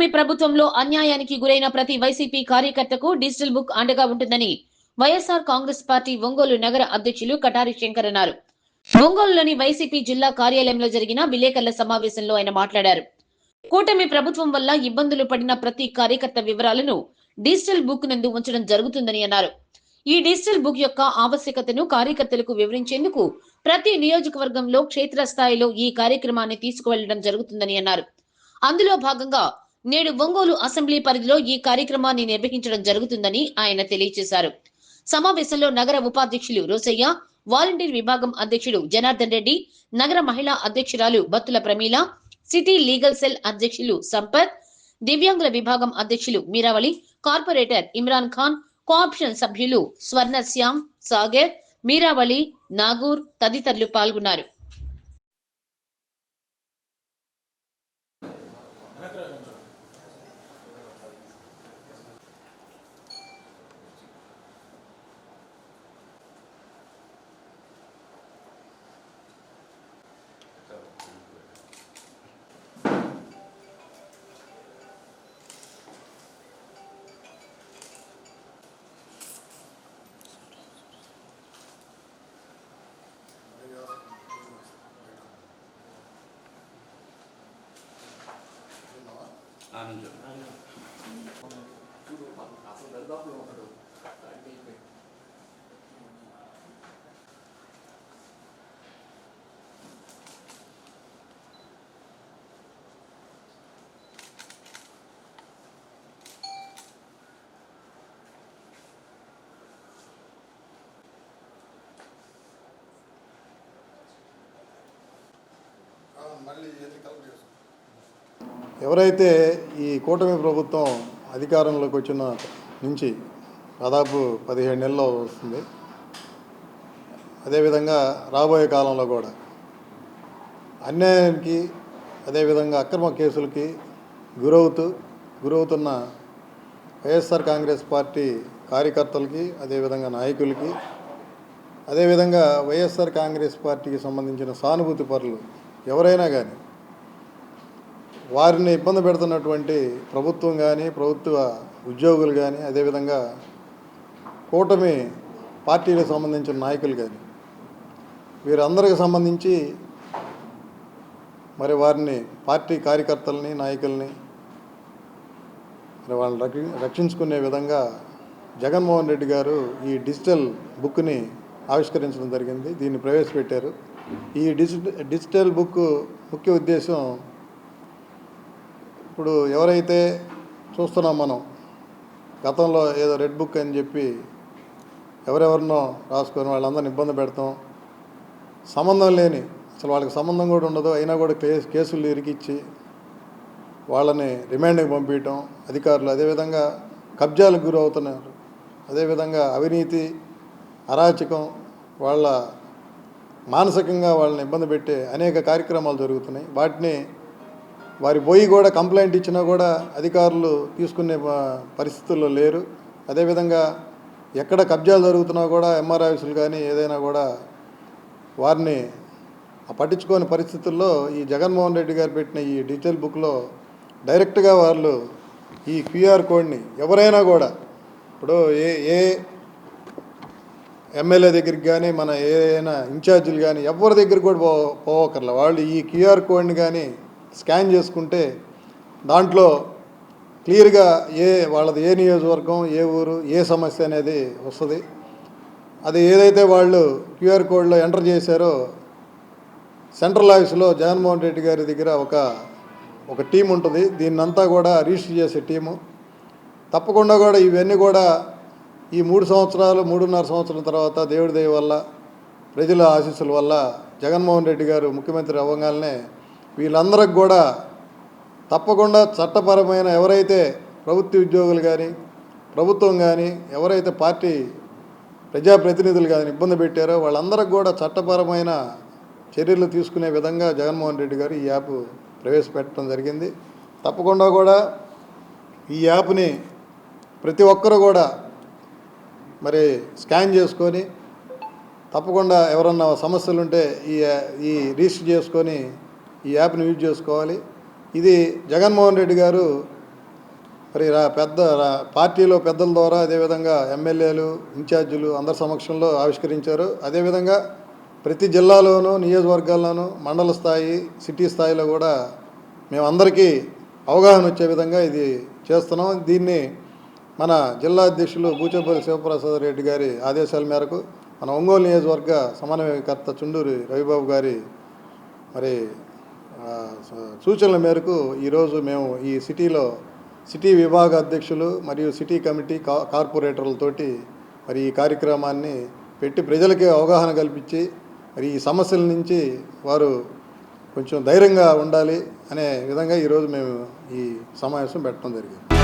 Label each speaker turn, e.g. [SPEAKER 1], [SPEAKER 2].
[SPEAKER 1] కూటమి ప్రభుత్వంలో అన్యాయానికి గురైన ప్రతి వైసీపీ కార్యకర్తకు డిజిటల్ బుక్ అండగా ఉంటుందని వైఎస్ఆర్ కాంగ్రెస్ పార్టీ ఒంగోలు నగర అధ్యక్షులు కటారి శంకర్ అన్నారు. ఒంగోలులోని వైసీపీ జిల్లా కార్యాలయంలో జరిగిన విలేకరుల సమావేశంలో ఆయన మాట్లాడారు. కూటమి ప్రభుత్వం వల్ల ఇబ్బందులు పడిన ప్రతి కార్యకర్త వివరాలను డిజిటల్ బుక్ నందు ఉంచడం జరుగుతుందని అన్నారు. ఈ డిజిటల్ బుక్ యొక్క ఆవశ్యకతను కార్యకర్తలకు వివరించేందుకు ప్రతి నియోజకవర్గంలో క్షేత్రస్థాయిలో ఈ కార్యక్రమాన్ని తీసుకువెళ్ళడం జరుగుతుందని అన్నారు. అందులో భాగంగా నేడు ఒంగోలు అసెంబ్లీ పరిధిలో ఈ కార్యక్రమాన్ని నిర్వహించడం జరుగుతుందని ఆయన తెలియజేశారు. సమావేశంలో నగర ఉపాధ్యక్షులు రోసయ్య వాలంటీర్ విభాగం అధ్యక్షుడు జనార్దన్ రెడ్డి నగర మహిళా అధ్యక్షురాలు Battula Pramila city legal cell అధ్యక్షులు సంపత్ దివ్యాంగుల విభాగం అధ్యక్షులు మీరావళి కార్పొరేటర్ ఇమ్రాన్ ఖాన్ కోఆప్షన్ సభ్యులు స్వర్ణ శ్యామ్ సాగర్ మీరావళి నాగూర్ తదితరులు పాల్గొన్నారు.
[SPEAKER 2] ఆనందం
[SPEAKER 3] ఎవరైతే ఈ కూటమి ప్రభుత్వం అధికారంలోకి వచ్చిన నుంచి దాదాపు పదిహేడు నెలలో వస్తుంది. అదేవిధంగా రాబోయే కాలంలో కూడా అన్యాయానికి అదేవిధంగా అక్రమ కేసులకి గురవుతూ గురవుతున్న వైఎస్ఆర్ కాంగ్రెస్ పార్టీ కార్యకర్తలకి అదేవిధంగా నాయకులకి అదేవిధంగా వైఎస్ఆర్ కాంగ్రెస్ పార్టీకి సంబంధించిన సానుభూతి పరులు ఎవరైనా కానీ వారిని ఇబ్బంది పెడుతున్నటువంటి ప్రభుత్వం కానీ ప్రభుత్వ ఉద్యోగులు కానీ అదేవిధంగా కూటమి పార్టీలకు సంబంధించిన నాయకులు కానీ వీరందరికి సంబంధించి మరి వారిని పార్టీ కార్యకర్తలని నాయకుల్ని మరి వాళ్ళని రక్షి రక్షించుకునే విధంగా జగన్మోహన్ రెడ్డి గారు ఈ డిజిటల్ బుక్ని ఆవిష్కరించడం జరిగింది. దీన్ని ప్రవేశపెట్టారు. ఈ డిజిటల్ డిజిటల్ బుక్ ముఖ్య ఉద్దేశం ఇప్పుడు ఎవరైతే చూస్తున్నాం మనం గతంలో ఏదో రెడ్ బుక్ అని చెప్పి ఎవరెవరినో రాసుకొని వాళ్ళందరిని ఇబ్బంది పెడతాం. సంబంధం లేని అసలు వాళ్ళకి సంబంధం కూడా ఉండదు. అయినా కూడా కేసు కేసులు ఇరికిచ్చి వాళ్ళని రిమాండ్కి పంపించటం అధికారులు అదేవిధంగా కబ్జాలకు గురి అవుతున్నారు అదేవిధంగా అవినీతి అరాచకం వాళ్ళ మానసికంగా వాళ్ళని ఇబ్బంది పెట్టే అనేక కార్యక్రమాలు జరుగుతున్నాయి. వాటిని వారి పోయి కూడా కంప్లైంట్ ఇచ్చినా కూడా అధికారులు తీసుకునే పరిస్థితుల్లో లేరు. అదేవిధంగా ఎక్కడ కబ్జాలు జరుగుతున్నా కూడా ఎంఆర్ ఆఫీసులు కానీ ఏదైనా కూడా వారిని పట్టించుకోని పరిస్థితుల్లో ఈ జగన్మోహన్ రెడ్డి గారు పెట్టిన ఈ డిజిటల్ బుక్లో డైరెక్ట్గా వాళ్ళు ఈ క్యూఆర్ కోడ్ని ఎవరైనా కూడా ఇప్పుడు ఏ ఏ ఎమ్మెల్యే దగ్గరికి కానీ మన ఏదైనా ఇన్ఛార్జీలు కానీ ఎవరి దగ్గరికి కూడా పో పోవకర్లే వాళ్ళు ఈ క్యూఆర్ కోడ్ని కానీ స్కాన్ చేసుకుంటే దాంట్లో క్లియర్గా ఏ వాళ్ళది ఏ నియోజకవర్గం ఏ ఊరు ఏ సమస్య అనేది వస్తుంది. అది ఏదైతే వాళ్ళు క్యూఆర్ కోడ్లో ఎంటర్ చేశారో సెంట్రల్ ఆఫీస్లో జగన్మోహన్ రెడ్డి గారి దగ్గర ఒక ఒక టీం ఉంటుంది. దీన్నంతా కూడా రిజిస్టర్ చేసే టీము. తప్పకుండా కూడా ఇవన్నీ కూడా ఈ మూడు సంవత్సరాలు మూడున్నర సంవత్సరం తర్వాత దేవుడి దయ వల్ల ప్రజల ఆశీస్సుల వల్ల జగన్మోహన్ రెడ్డి గారు ముఖ్యమంత్రి అవ్వగానే వీళ్ళందరికి కూడా తప్పకుండా చట్టపరమైన ఎవరైతే ప్రభుత్వ ఉద్యోగులు కానీ ప్రభుత్వం కానీ ఎవరైతే పార్టీ ప్రజాప్రతినిధులు కానీ ఇబ్బంది పెట్టారో వాళ్ళందరికి కూడా చట్టపరమైన చర్యలు తీసుకునే విధంగా జగన్మోహన్ రెడ్డి గారు ఈ యాప్ ప్రవేశపెట్టడం జరిగింది. తప్పకుండా కూడా ఈ యాప్ని ప్రతి ఒక్కరు కూడా మరి స్కాన్ చేసుకొని తప్పకుండా ఎవరన్నా సమస్యలు ఉంటే ఈ ఈ రిజిస్టర్ చేసుకొని ఈ యాప్ని యూజ్ చేసుకోవాలి. ఇది జగన్మోహన్ రెడ్డి గారు మరి రా- పెద్ద రా- పార్టీలో పెద్దల ద్వారా అదేవిధంగా ఎమ్మెల్యేలు ఇన్ఛార్జీలు అందరి సమక్షంలో ఆవిష్కరించారు. అదేవిధంగా ప్రతి జిల్లాలోనూ నియోజకవర్గాల్లోనూ మండల స్థాయి సిటీ స్థాయిలో కూడా మేమందరికీ అవగాహన వచ్చే విధంగా ఇది చేస్తున్నాం. దీన్ని మన జిల్లా అధ్యక్షులు బూచేపల్లి శివప్రసాద్ రెడ్డి గారి ఆదేశాల మేరకు మన ఒంగోలు నియోజకవర్గ సమన్వయకర్త చుండూరి రవిబాబు గారి మరి సూచనల మేరకు ఈరోజు మేము ఈ సిటీలో సిటీ విభాగ అధ్యక్షులు మరియు సిటీ కమిటీ కా కార్పొరేటర్లతోటి మరి ఈ కార్యక్రమాన్ని పెట్టి ప్రజలకి అవగాహన కల్పించి మరి ఈ సమస్యల నుంచి వారు కొంచెం ధైర్యంగా ఉండాలి అనే విధంగా ఈరోజు మేము ఈ సమావేశం పెట్టడం జరిగింది.